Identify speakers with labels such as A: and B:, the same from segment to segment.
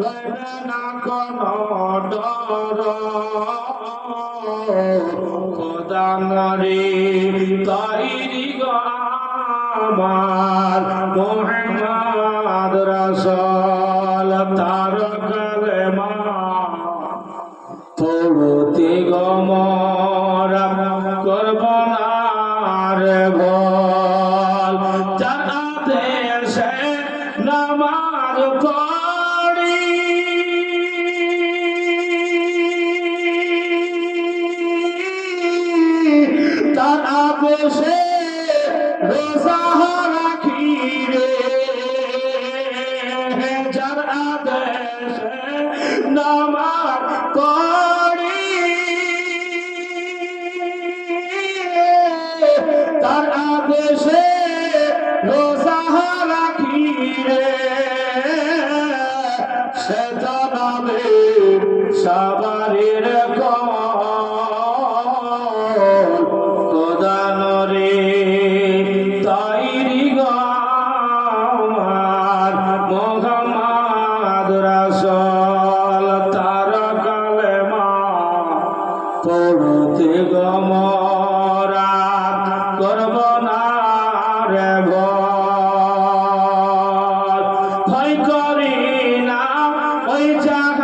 A: রইবে না কোনো ডর। খোদা নরে তৈরি গো আমার ভয় করি না ওই জায়গা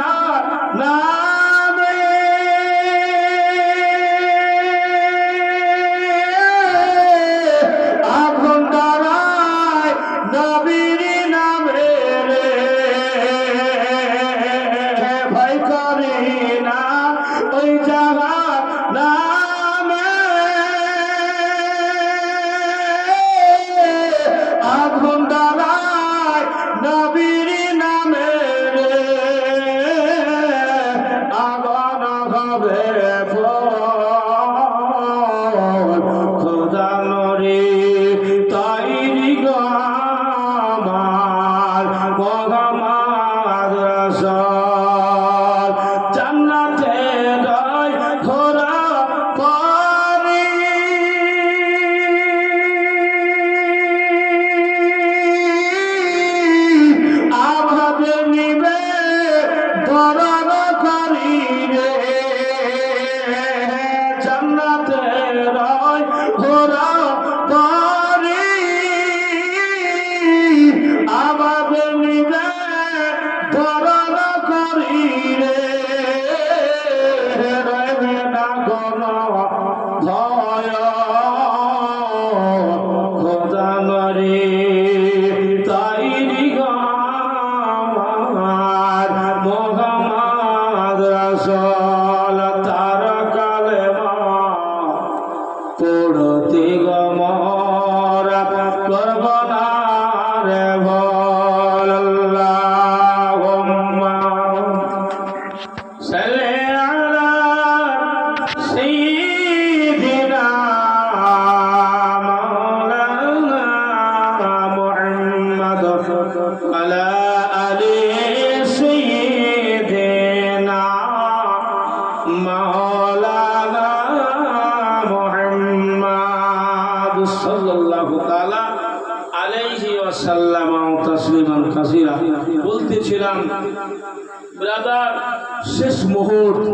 A: বলতেছিলাম ব্রাদার শেষ মুহূর্ত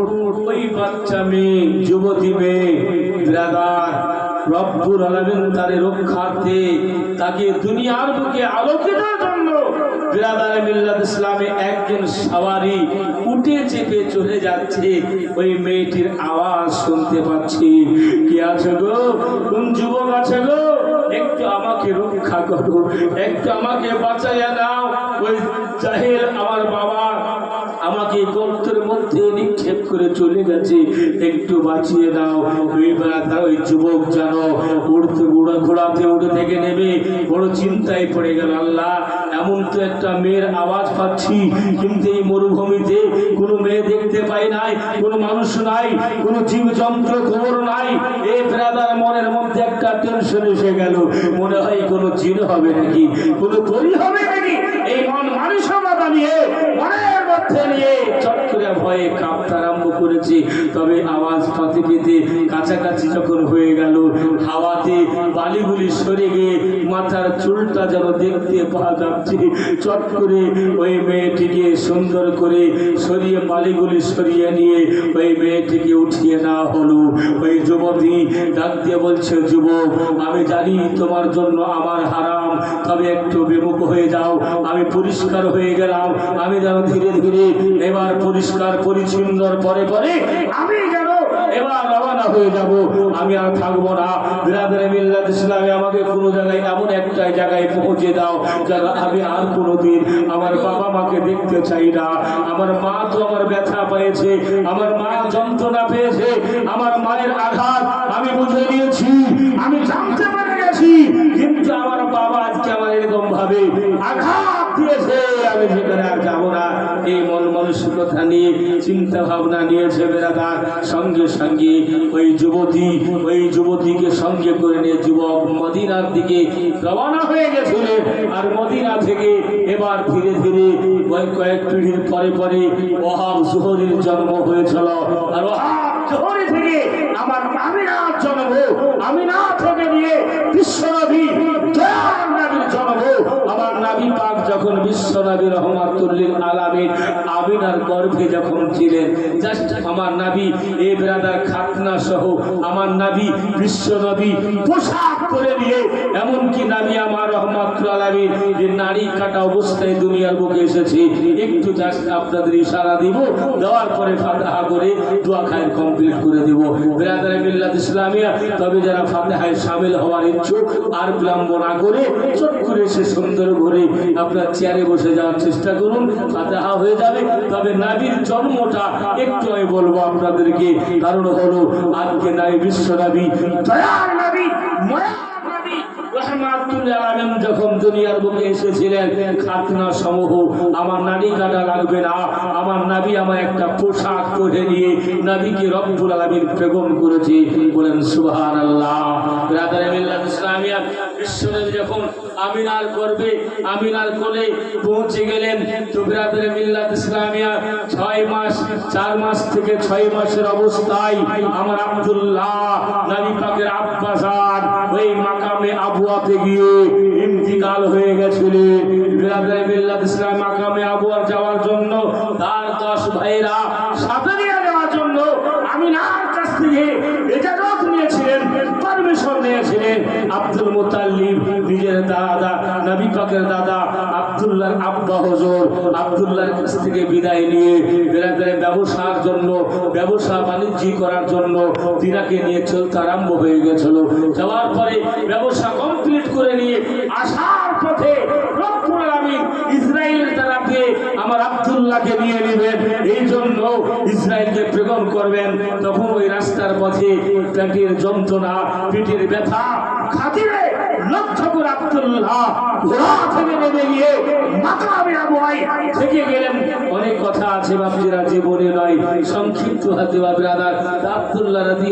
A: ওই বাচ্চা মেয়ে, যুবতী মেয়ে রব্বুর আলমিন তারে রক্ষার্থে তাকে দুনিয়ার বুকে আলোকিত জন্য বিরাদার মিল্লাত ইসলামে একজন সাওয়ারি উঠে চেপে চলে যাচ্ছে। ওই মেয়েটির আওয়াজ শুনতে পাচ্ছি। কি আছে গো? কোন যুবক আছে গো? একটু আমাকে রক্ষা করো, একটু আমাকে বাঁচাইয়া দাও। ওই জাহির আমার বাবা আমাকে গর্তের মধ্যে নিক্ষেপ করে চলে গেছে। একটু বাঁচিয়ে দাও। ওই বেড়াটা ওই যুবক উড়তে ঘোড়া ঘোড়াতে, উড়ে থেকে নেবে বড় চিন্তায় পড়ে গেল আল্লাহ। এমন তো একটা মেয়ের আওয়াজ পাচ্ছি, কিন্তু এই মরুভূমিতে কোনো মেয়ে দেখতে পাই নাই, কোনো মানুষ নাই, কোনো জীবযন্ত্র খবর নাই। এই ব্রাদার মনের মধ্যে একটা টেনশন এসে গেল। মনে হয় কোনো জিন হবে নাকি, কোনো তৈরি হবে নাকি? এই মন নিয়ে নিয়ে চক্রে ভয়ে কাঁপতে আরম্ভ করেছে। তবে আওয়াজ কাছাকাছি যখন হয়ে হাওয়াতে বালিগুলি সরে গিয়ে দেখতে পাওয়া যাচ্ছে। চট করে ওই মেয়েটিকে সুন্দর করে সরিয়ে বালিগুলি সরিয়ে নিয়ে ওই মেয়েটিকে উঠিয়ে না হলো। ওই যুবতী ডাক দিয়ে বলছে, যুবক, আমি জানি তোমার জন্য আমার হারাম, তবে একটু বিমুখ হয়ে যাও। আমি পরিষ্কার হয়ে গেলাম। আমি যেন ধীরে ধীরে এবার পরিষ্কার, পরিচ্ছন্নর পরে পরে আমি যেন এবার রওনা হয়ে যাব? আমি আর থাকব না। বিরাদের মিল্লাত ইসলামে আমাকে কোনো জায়গায়, এমন একটা জায়গায় পৌঁছে দাও যেন আমি আর কোনোদিন আমার বাবা মাকে দেখতে চাই না। আমার মা তো আমার ব্যথা পেয়েছে, আমার মা যন্ত্রণা পেয়েছে, আমার মায়ের আঘাত আমি বুঝে নিয়েছি, আমি জানতে পেরে গেছি, কিন্তু আমার বাবা আজকে আমার এরকম ভাবে আঘাত দিয়েছে আমি সেখানে আর যাব না। এই মন মানসিকতা নিয়ে চিন্তা ভাবনা নিয়েছে বেড়াদার সঙ্গে সঙ্গে ওই যুবতী, ওই যুবতীকে সঙ্গে করে নিয়ে যুবক মদিনার দিকে রওনা হয়ে গেছিলেন আর মদিনা থেকে এবার ধীরে ধীরে কয়েক পিঢ়ির পরে পরে ওহাব জোহরির জন্ম হয়েছিল। আর ওহাব জোহরি থেকে আমার আমিনার জন্ম, আমিনা থেকে নিয়ে বিশ্বনবী অবস্থায় দুনিয়ার বুকে এসেছে, একটু জাস্ট আপনাদের ইশারা দিব, দেওয়ার পরে ফাতাহা করে দোয়া খায়ের কমপ্লিট করে দেব। ব্রাদার মিল্লাত ইসলামিয়া, তবে যারা ফাতাহায় সামিল হওয়ার ইচ্ছুক, আর বিলম্ব না করে চট করে সে সুন্দর ঘরে আপনার চেয়ারে বসে যাওয়ার চেষ্টা করুন ফাতাহা হয়ে যাবে, তবে নাবির জন্মটা একটু আমি বলব আপনাদেরকে। কারণ হলো, আজকে নাবি বিশ্ব নাবি যখন দুনিয়ার বুকে এসেছিলেন, খাতনা সমূহ, আমার নারী কাটা লাগবে না। আমার নাবি আমার একটা পোশাক পরে নিয়ে নাবিকে রব্বুল আলামিন প্রেগম করেছে। বলেন ব্রাদার মিল্লাত ইসলামিয়া বিশ্বনবী যখন আমিনার করবে আমিনার কোলে পৌঁছে গেলেন তো ব্রাদার মিল্লাত ইসলামিয়া। ছয় মাস, চার মাস থেকে ছয় মাসের অবস্থায় আমার আব্দুল্লাহ, নবী পাকের আব্বাসান ওই মাকামে আবুয়াতে গিয়ে ইন্তিকাল হয়ে গেছিলেন। ব্রাদার মিল্লাত ইসলাম মাকামে আবুয়া যাওয়ার জন্য তার দশ ভাইরা সাথে নিয়ে যাওয়ার জন্য আমিনার কাছ থেকে এজাজত নিয়েছিলেন, পারমিশন নিয়েছিলেন। আব্দুল মুতাল্লিব নিজের দাদা, নবী পাকের দাদা, আব্দুল্লাহর আব্বা হজর, আব্দুল্লাহর কাছ থেকে বিদায় নিয়ে ব্যবসার জন্য, ব্যবসা বাণিজ্য করার জন্য তিনাকে নিয়ে চলতে আরম্ভ হয়ে গেছিল। যাওয়ার পরে ব্যবসা কমপ্লিট করে নিয়ে আসার পথে এই জন্য ইসরায়েলকে প্রেরণ করবেন। তখন ওই রাস্তার পথে পেটের যন্ত্রণা, পেটের ব্যথা, খাতিরে আব্দুল্লাহ। থেকে নেমে গিয়ে অনেক কথা আছে নয়। সংক্ষিপ্ত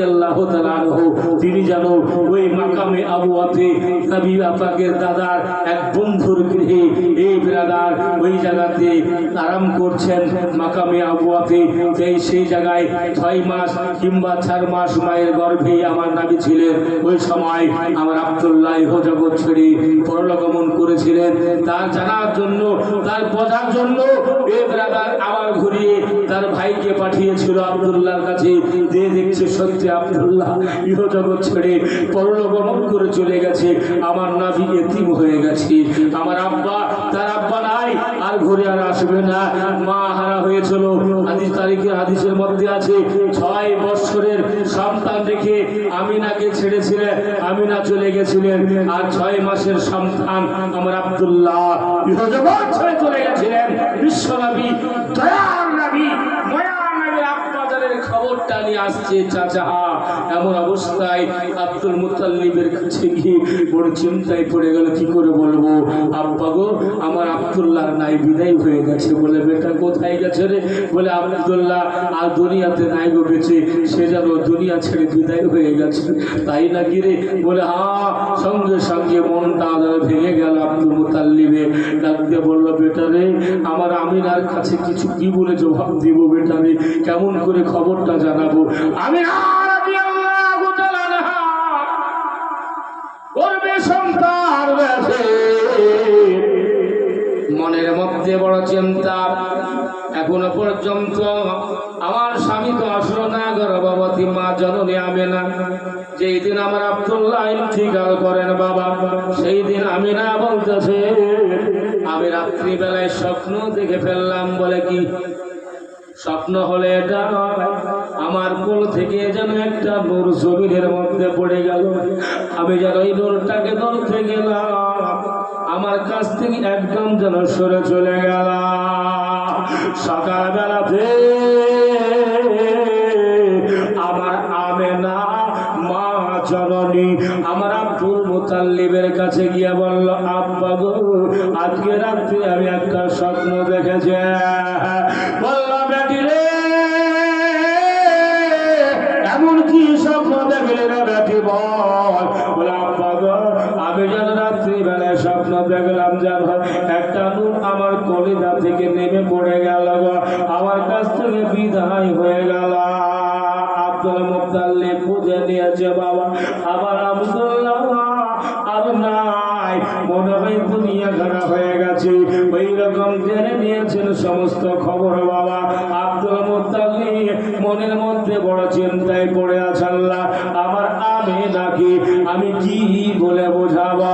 A: আল্লাহ ওই মাকামে দাদার এক বন্ধুর ব্রাদার ওই জায়গাতে আরাম করছেন। মাকামে আবুয়াতে এই সেই জায়গায় ছয় মাস কিংবা চার মাস মায়ের গর্ভে আমার নাবি ছিলেন। ওই সময় আমার আব্দুল্লাহ জগৎ ছেড়ে পরলগমন করেছিলেন। তার জানার জন্য তার বোঝার জন্য আবার ঘুরিয়ে তার ভাইকে পাঠিয়েছিল আব্দুল্লাহর কাছে। যে দেখছে, সত্যি আব্দুল্লাহ ইহ জগৎ ছেড়ে পরলোকমন করে চলে গেছে। আমার নাভি এতিম হয়ে গেছে। আমার আব্বা, তার আব্বা নাই, আর ঘুরে আর আসবে না। মা হারা হয়েছিল হাদিস তারিখে হাদিসের মধ্যে আছে, ছয় বৎসরের সন্তান রেখে আমিনাকে ছেড়েছিলেন আমিনা চলে গেছিলেন। আর ছয় মাসের সন্তান আমার আব্দুল্লাহ, ইহজগৎ ছেড়ে চলে গেছিলেন। বিশ্বনবী দয়ার নবী ময়ার নবীর আব্বাজানের খবরটা নিয়ে আসছে চাচা। এমন অবস্থায় আব্দুল মুতাল্লিবের কাছে গিয়ে বড় চিন্তায় পড়ে গেল, কি করে বলব? আব্বা গো, আমার আব্দুল্লাহর নাই, বিদায় হয়ে গেছে। বলে, বেটা, কোথায় গেছে রে? বলে, আব্দুল্লাহ, আর দুনিয়াতে নাই গো বেঁচে। সে যেন দুনিয়া ছেড়ে বিদায় হয়ে গেছে। তাই নাকি রে? বলে, হা, সঙ্গে সঙ্গে মনটা ভেঙে গেল আব্দুল মুতাল্লিবে ডাক দিয়ে বলল, বেটা রে, আমার আমিনার কাছে কিছু কি বলে জবাব দিব বেটা রে? কেমন করে খবরটা জানাব। আমি মনের মধ্যে বড় চিন্তা। এখনও পর্যন্ত আমার স্বামী তো আসলো না, গর্ভবতী মা, জননী আমি না যেই দিন আমার আব্দুল্লাহ ইন্তিকাল করেন বাবা, সেই দিন আমি না বলতেছে, আমি রাত্রিবেলায় স্বপ্ন দেখে ফেললাম বলে কি? স্বপ্ন হলে এটা। আমার কোল থেকে যেন একটা নূর জমিনের মধ্যে পড়ে গেল আমি যেন এই নূরটাকে ধরতে গেলাম, আমার কাছ থেকে একদম যেন সরে চলে গেল সকালবেলাতে আমার আমে না মা জননী আমার আব্দুল মুতাল্লিবের কাছে গিয়ে বলল, আব্বা আজকে রাত্রে আমি একটা স্বপ্ন দেখেছি বলল স্বপ্ন দেখলাম একটা নূর আমার কলিজা থেকে নেমে পড়ে গেল আমার কাছ থেকে বিদায় হয়ে গেল। আব্দুল মুতাল্লিব বুঝে নিয়েছে বাবা আবার আব্দুল্লাহ আর নাই। মনে হয় দুনিয়া খারাপ হয়ে গেছে। ওই রকম জেনে নিয়েছেন সমস্ত খবর বাবা। আব্দুল মুতাল্লিব মনের মধ্যে বড় চিন্তায় পড়ে আছে আমার আমি নাকি আমি কি বলে বোঝাবো?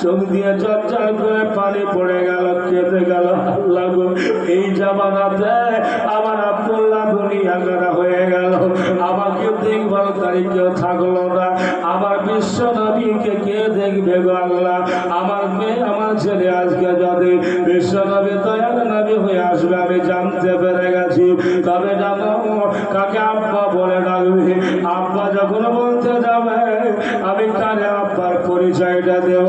A: চোখ দিয়ে চর্চা করে পানি পড়ে গেল কেঁদে গেল আল্লাহ এই জামানাতে আমার আব্দুল্লাহ দুনিয়া করা হয়ে গেল। আমাকে দেখভাল তারিখ কেউ থাকল না। আমার বিশ্ব নবীকে কে দেখবে গো আল্লাহ? আমার মেয়ে, আমার ছেলে আজকে যদি বিশ্ব নবী দয়াল নবী হয়ে আসবে, আমি জানতে পেরে গেছি। তবে জানো, কাকে আব্বা বলে ডাকবে? আব্বা যখন বলতে যাবে, আমি কানে আব্বার পরিচয়টা দেব?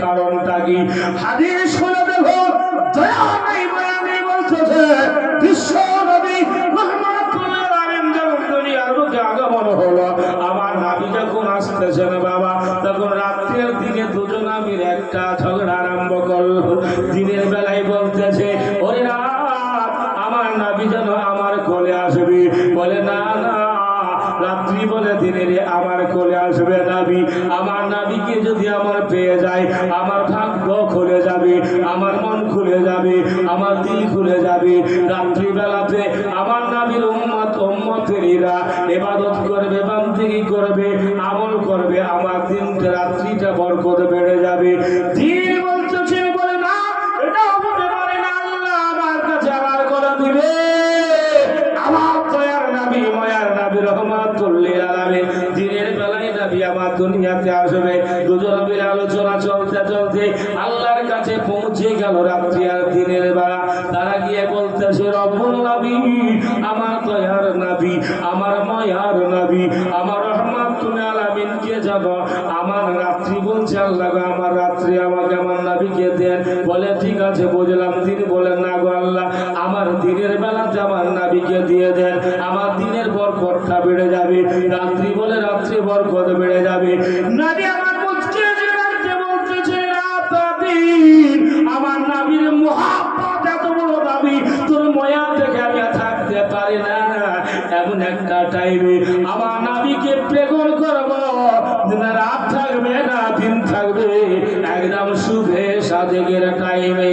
A: কারণটা কি? হাদিস দুনিয়াতে আসবে। দুজন মিলে আলোচনা এমন একটা টাইমে নাবিকে করব। রাত থাকবে না, দিন থাকবে একদম শুভে টাইমে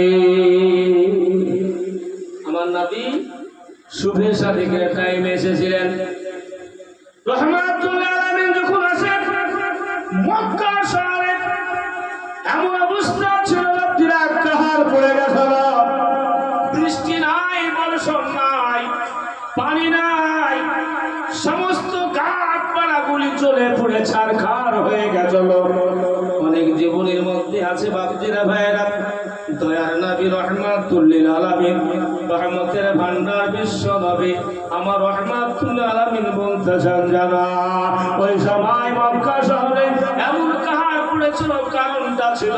A: আমার নাবি শুভে টাইমে এসেছিলেন। এমন অবস্থা ছিল কাহার পড়ে গেছিল চলে পড়ে ছারখার হয়ে গেছিল অনেক জীবনের মধ্যে আছে বাপজিরা ভাইয়েরা। দয়ার আলামিন, রহমতের ভান্ডার বিশ্ব আমার রহমাতুল্লিল আলামিন ওই সময় মক্কা শহরে এমন কাহার কারণটা ছিল,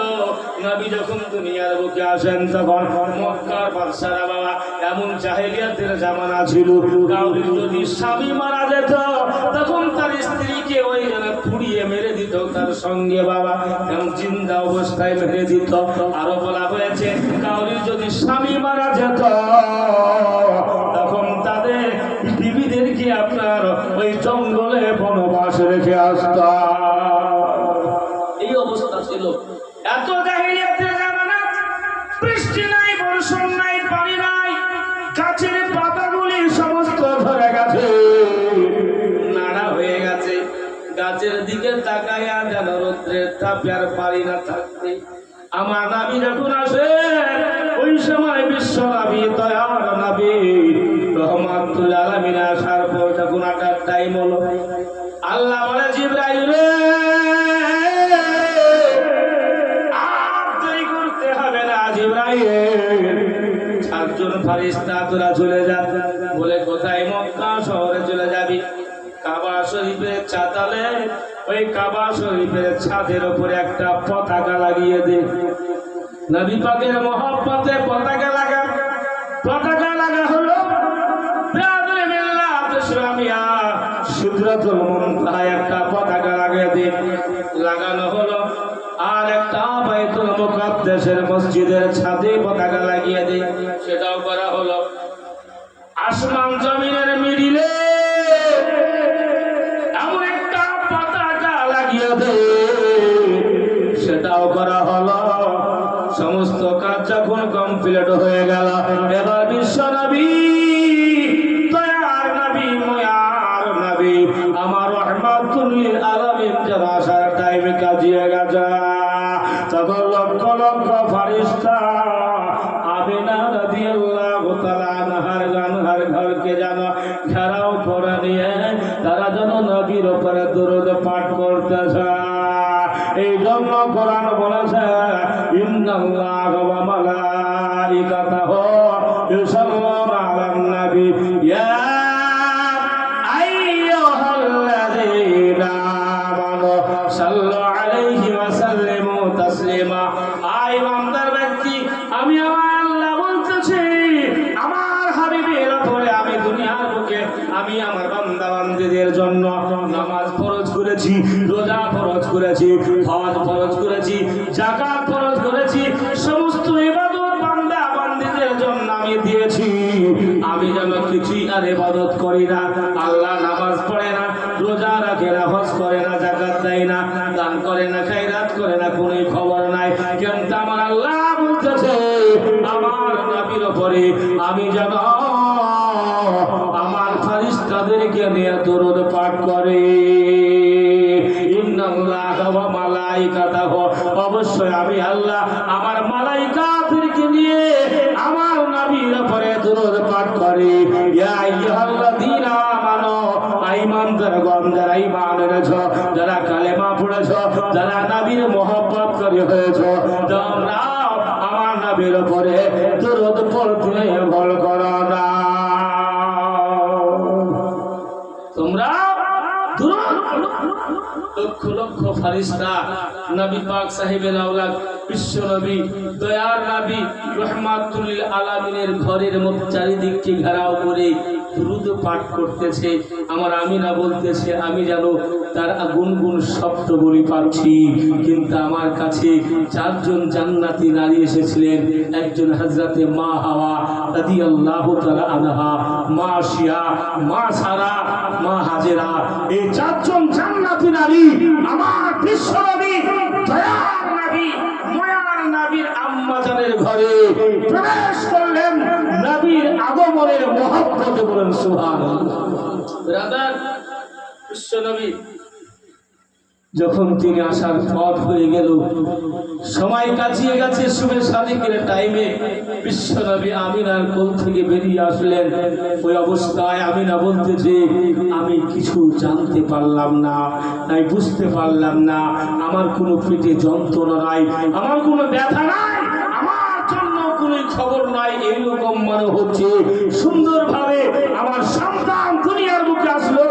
A: নবী যখন দুনিয়ার বুকে আসেন, তখন মক্কার বাদশারা বাবা এমন জাহেলিয়াতের জামানা ছিল যদি স্বামী মারা যেত, তখন তার স্ত্রীকে ওই জন্য পুড়িয়ে মেরে দিত, তার সঙ্গে বাবা এবং জিন্দা অবস্থায় মেরে দিত। আরও বলা হয়েছে, কাউরি যদি স্বামী মারা যেত, তখন তাদের আপনার ওই জঙ্গলে বনবাস রেখে তাপে আর পারি না থাকতে। আমার দাবি যখন আসে ছাদের উপরে একটা পতাকা লাগিয়ে দে। নবী পাকের মহব্বতে পতাকা লাগা। পতাকা লাগা হলো আর একটা মসজিদের ছাদে পতাকা লাগিয়ে সেটাও করা হলো। আসমান জমিনের ফারিস্তা আমিনা রাদিয়াল্লাহু তাআলা আনহার গানহার ঘরকে যেন ঘেরাও করে নিয়ে তারা যেন নবীর উপরে দরুদ পাঠ করতেছে। এই জন্য কোরআন বলেছে, ইন্নাল্লাহ ওয়া মালাইকাতাহু ইউসাল্লুনা আলান নবী। ইয়া আইয়ুহাল্লাযীনা আমানু সাল্লু করেছি সমস্ত এবাদত বান্দা বান্দিদের জন্য আমি দিয়েছি। আমি যেন কিছুই আর ইবাদত করি না। করে হয়েছ আমার নবীর উপরে দরুদ পড়তে ভুল করো না তোমরা দূর লক্ষ লক্ষ ফারিস্তা। নবী পাক সাহেবের আওলাদ, বিশ্ব নবী, দয়ার নবী, রহমাতুল্লিল আলামিনের ঘরের মধ্যে চারিদিককে ঘেরাও করে দ্রুত পাঠ করতেছে। আমার আমিনা বলতেছে, আমি যেন তার গুনগুন শব্দ বলি পাচ্ছি কিন্তু আমার কাছে চারজন জান্নাতি নারী এসেছিলেন। একজন হজরতে মা হাওয়া দাদি আল্লাহ আনহা, মা শিয়া, মা সারা, মা হাজেরা। এই চারজন জান্নাতি নারী আমার নবী দয়ার নবী ময়ার নবীর আম্মাজানের ঘরে প্রবেশ করলেন নবীর আগমনের মহব্বত বলেন বিশ্বনবী যখন তিনি আসার পথ হয়ে গেল সময় কাটিয়ে গেছে শুভে সাদিকের টাইমে বিশ্বনবী আমিনার কোল থেকে বেরিয়ে আসলেন। ওই অবস্থায় আমিনা বলতে যে আমি কিছু জানতে পারলাম না তাই বুঝতে পারলাম না। আমার কোনো পেটে যন্ত্রণা নাই আমার কোনো ব্যথা নাই। জন্য খবর নাই এইরকম মনে হচ্ছে। সুন্দরভাবে আমার সন্তান দুনিয়ার মুখে আসলো।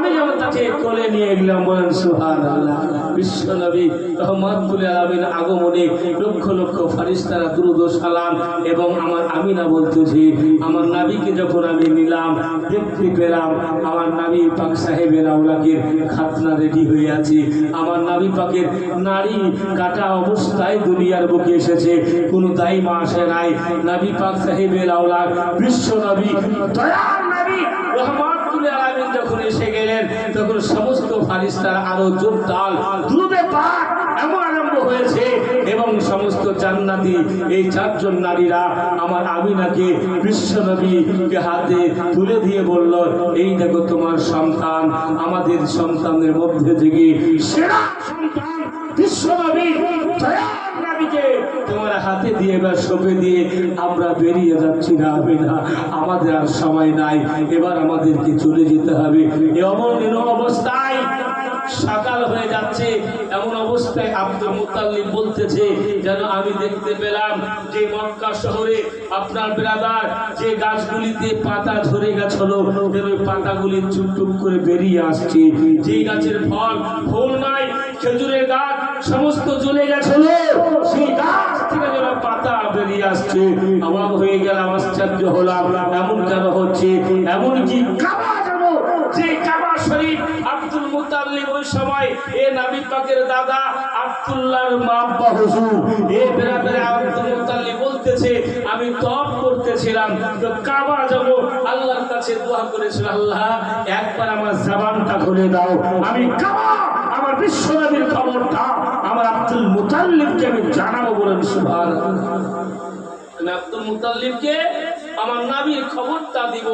A: আমি যেন তাকে কোলে নিয়ে গেলাম, বলেন সুহান আল্লাহ বিশ্বনবী রহমতুল আলমিন আগমনে লক্ষ লক্ষ ফারিস্তারা দ্রুত সালাম এবং আমার আমিনা বলতেছি, আমার নাবিকে যখন আমি নিলাম, দেখতে পেলাম আমার নাবি পাক সাহেবের আউলাকের খাতনা রেডি হয়ে আছে। আমার নাবি পাকের নারী কাটা অবস্থায় দুনিয়ার বুকে এসেছে, কোনো দায়মা আসে নাই। নাবি পাক সাহেবের আউলাক বিশ্ব নবী দয়ার নবী আলামিন যখন এসে গেলেন তখন সমস্ত ফারিস্তার আরও জোরদার। দ্রুতে পাক এমন আরম্ভ হয়েছে এবং সমস্ত জান্নাতি এই চারজন নারীরা আমার আমিনাকে বিশ্ব নবীকে হাতে তুলে দিয়ে বলল, এই দেখো তোমার সন্তান, আমাদের সন্তানের মধ্যে থেকে সেরা সন্তান তোমার হাতে দিয়ে দিয়ে আমরা বেরিয়ে যাচ্ছি না আমাদের আর সময় নাই, এবার আমাদেরকে চলে যেতে হবে। এমন অবস্থায় সকাল হয়ে যাচ্ছে। এমন অবস্থায় আব্দুল মুতাল্লিম বলতেছে, যেন আমি দেখতে পেলাম যে মক্কা শহরে আপনার ব্রাদার যে গাছগুলিতে পাতা ঝরে গেছিল, যেন ওই পাতাগুলি চুপটুপ করে বেরিয়ে আসছে। যে গাছের ফল, ফুল নাই, খেজুরের গাছ সমস্ত জ্বলে গেছিল, সেই গাছ থেকে যেন পাতা বেরিয়ে আসছে। অবাক হয়ে গেলাম, আশ্চর্য হলাম, এমন কেন হচ্ছে? এমন কি কাবা যেন, যে কাবা শরীফ আব্দুল মুতাল্লিব ওই সময়, এ নবী পাকের দাদা, আব্দুল্লাহর মা আব্বা হুজুর। এ বেরাবেরে আব্দুল মুতাল্লিব বলতেছে, আমি তপ করতেছিলাম, তো কাবা যাব। আল্লাহর কাছে দোয়া করেছিল, আল্লাহ, একবার আমার জবানটা খুলে দাও। আমি কাবা, আমার বিশ্বনবীর খবরটা আমার আব্দুল মুতাল্লিবকে আমি জানাব বলেন সুবহানাল্লাহ আমি আব্দুল মুতাল্লিবকে আমার নাবির খবরটা দিব।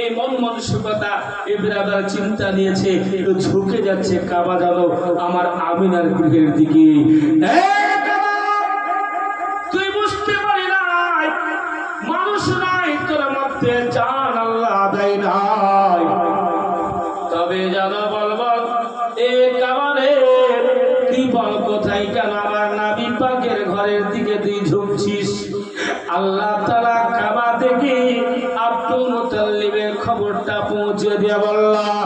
A: এই মন মানসিকতা এ বিরাদার চিন্তা নিয়েছে ঝুঁকে যাচ্ছে কাবা জানো আমার আমিনার গৃহের দিকে। তুই বল কোথায় কেন আমার ঘরের দিকে তুই ঝুঁকছিস? আল্লাহ পৌঁছে